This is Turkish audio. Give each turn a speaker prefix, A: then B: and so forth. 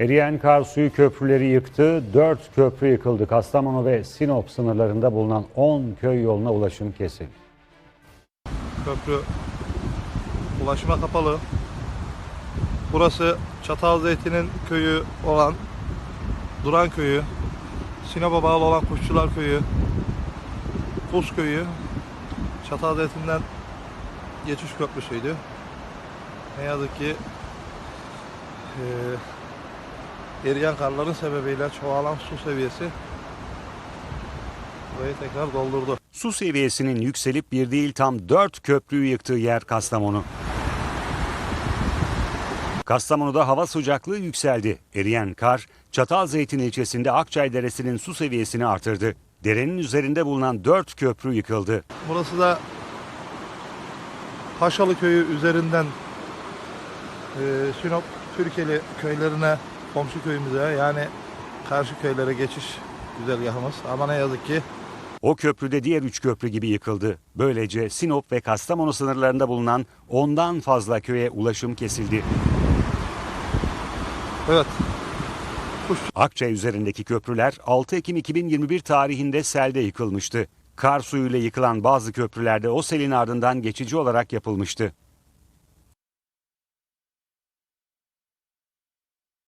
A: Eriyen kar suyu köprüleri yıktı. 4 köprü yıkıldı. Kastamonu ve Sinop sınırlarında bulunan 10 köy yoluna ulaşım kesildi.
B: Köprü ulaşıma kapalı. Burası Çatalzeytin'in köyü olan Duran köyü, Sinop'a bağlı olan Kuşçular köyü, Kuz köyü, Çatalzeytin'den geçiş köprüsüydü. Ne yazık ki eee eriyen karların sebebiyle çoğalan su seviyesi burayı tekrar doldurdu.
A: Su seviyesinin yükselip bir değil tam 4 köprüyü yıktığı yer Kastamonu. Kastamonu'da hava sıcaklığı yükseldi. Eriyen kar, Çatalzeytin ilçesinde Akçay Deresi'nin su seviyesini artırdı. Derenin üzerinde bulunan 4 köprü yıkıldı.
B: Burası da Paşalı köyü üzerinden e, Sinop Türkeli köylerine, komşu köyümüze yani karşı köylere geçiş güzergahımız. Ama ne yazık ki
A: O köprüde diğer 3 köprü gibi yıkıldı. Böylece Sinop ve Kastamonu sınırlarında bulunan ondan fazla köye ulaşım kesildi.
B: evet
A: Akçay üzerindeki köprüler 6 Ekim 2021 tarihinde selde yıkılmıştı. Kar suyuyla yıkılan bazı köprülerde o selin ardından geçici olarak yapılmıştı.